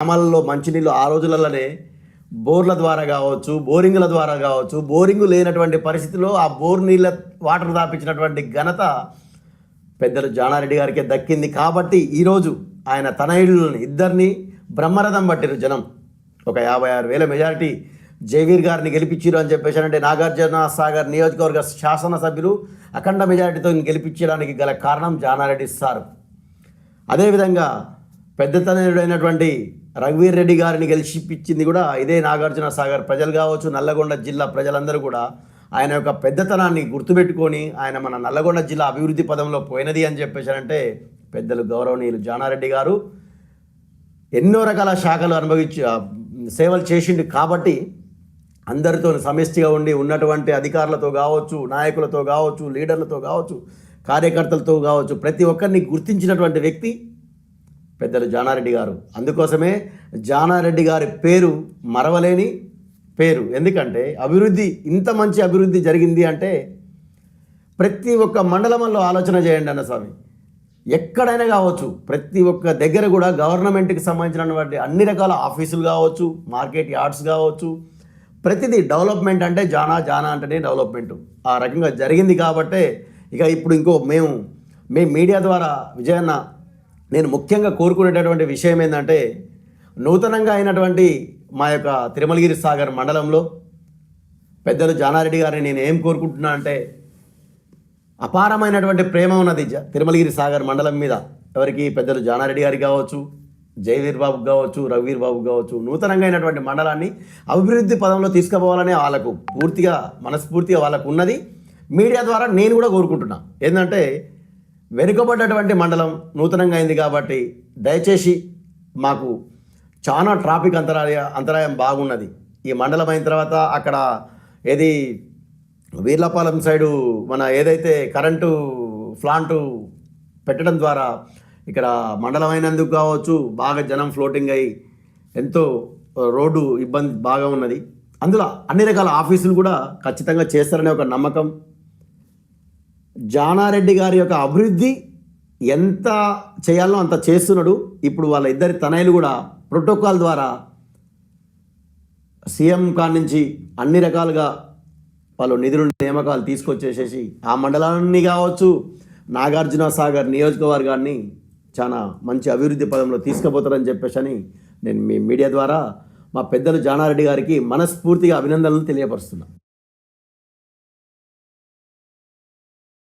గ్రామాలలో మంచినీళ్ళు ఆ రోజులలోనే బోర్ల ద్వారా కావచ్చు బోరింగ్ల ద్వారా కావచ్చు బోరింగ్ లేనటువంటి పరిస్థితిలో ఆ బోర్ నీళ్ళ వాటర్ దాపించినటువంటి ఘనత పెద్దలు జానారెడ్డి గారికి దక్కింది. కాబట్టి ఈరోజు ఆయన తనయుడులను ఇద్దరిని బ్రహ్మరథం పట్టిరు జనం. ఒక యాభై ఆరు వేల మెజారిటీ జయవీర్ గారిని గెలిపించారు అని చెప్పేసి అంటే నాగార్జున సాగర్ నియోజకవర్గ శాసనసభ్యులు అఖండ మెజారిటీతో గెలిపించడానికి గల కారణం జానారెడ్డి సార్. అదేవిధంగా పెద్దతనయుడైనటువంటి రఘువీర్ రెడ్డి గారిని గెలిచిపించింది కూడా ఇదే నాగార్జున సాగర్ ప్రజలు కావచ్చు నల్లగొండ జిల్లా ప్రజలందరూ కూడా ఆయన యొక్క పెద్దతనాన్ని గుర్తుపెట్టుకొని ఆయన మన నల్లగొండ జిల్లా అభివృద్ధి పదంలో పోయినది అని చెప్పేసి అంటే పెద్దలు గౌరవనీయులు జానారెడ్డి గారు. ఎన్నో రకాల శాఖలు అనుభవించి సేవలు చేసిండు కాబట్టి అందరితో సమిష్టిగా ఉండి ఉన్నటువంటి అధికారులతో కావచ్చు నాయకులతో కావచ్చు లీడర్లతో కావచ్చు కార్యకర్తలతో కావచ్చు ప్రతి ఒక్కరిని గుర్తించినటువంటి వ్యక్తి పెద్దలు జానారెడ్డి గారు. అందుకోసమే జానారెడ్డి గారి పేరు మరవలేని పేరు. ఎందుకంటే అభివృద్ధి ఇంత మంచి అభివృద్ధి జరిగింది అంటే ప్రతి ఒక్క మండలంలో ఆలోచన చేయండి అన్న స్వామి. ఎక్కడైనా కావచ్చు ప్రతి ఒక్క దగ్గర కూడా గవర్నమెంట్కి సంబంధించినటువంటి అన్ని రకాల ఆఫీసులు కావచ్చు మార్కెట్ యార్డ్స్ కావచ్చు ప్రతిదీ డెవలప్మెంట్ అంటే జానా జానా అంటేనే డెవలప్మెంట్. ఆ రకంగా జరిగింది కాబట్టే ఇక ఇప్పుడు ఇంకో మేము మేము మీడియా ద్వారా విజయన్న నేను ముఖ్యంగా కోరుకునేటటువంటి విషయం ఏంటంటే నూతనంగా అయినటువంటి మా యొక్క తిరుమలగిరి సాగర్ మండలంలో పెద్దలు జానారెడ్డి గారిని నేను ఏం కోరుకుంటున్నా అంటే అపారమైనటువంటి ప్రేమ ఉన్నది జ- తిరుమలగిరి సాగర్ మండలం మీద. ఎవరికి? పెద్దలు జానారెడ్డి గారికి కావచ్చు జయవీర్ బాబుకి కావచ్చు రఘువీర్ బాబుకి కావచ్చు. నూతనంగా అయినటువంటి మండలాన్ని అభివృద్ధి పదంలో తీసుకుపోవాలనే వాళ్ళకు పూర్తిగా మనస్ఫూర్తిగా వాళ్ళకు ఉన్నది. మీడియా ద్వారా నేను కూడా కోరుకుంటున్నా. ఏంటంటే వెనుకబడ్డటువంటి మండలం నూతనంగా అయింది కాబట్టి దయచేసి మాకు చాలా ట్రాఫిక్ అంతరాయ అంతరాయం బాగున్నది. ఈ మండలం అయిన తర్వాత అక్కడ ఏది వీర్లపాలెం సైడు మన ఏదైతే కరెంటు ప్లాంటు పెట్టడం ద్వారా ఇక్కడ మండలం అయినందుకు కావచ్చు బాగా జనం ఫ్లోటింగ్ అయ్యి ఎంతో రోడ్డు ఇబ్బంది బాగా ఉన్నది. అందులో అన్ని రకాల ఆఫీసులు కూడా ఖచ్చితంగా చేస్తారనే ఒక నమ్మకం జానారెడ్డి గారి యొక్క అభివృద్ధి ఎంత చేయాలో అంత చేస్తున్నాడు. ఇప్పుడు వాళ్ళ ఇద్దరి తనయులు కూడా ప్రోటోకాల్ ద్వారా సీఎం కాడి నుంచి అన్ని రకాలుగా వాళ్ళు నిధులు నియామకాలు తీసుకొచ్చేసేసి ఆ మండలాన్ని కావచ్చు నాగార్జున సాగర్ నియోజకవర్గాన్ని చాలా మంచి అభివృద్ధి పదంలో తీసుకుపోతారని చెప్పేసి అని నేను మీ మీడియా ద్వారా మా పెద్దలు జానారెడ్డి గారికి మనస్ఫూర్తిగా అభినందనలు తెలియపరుస్తున్నాను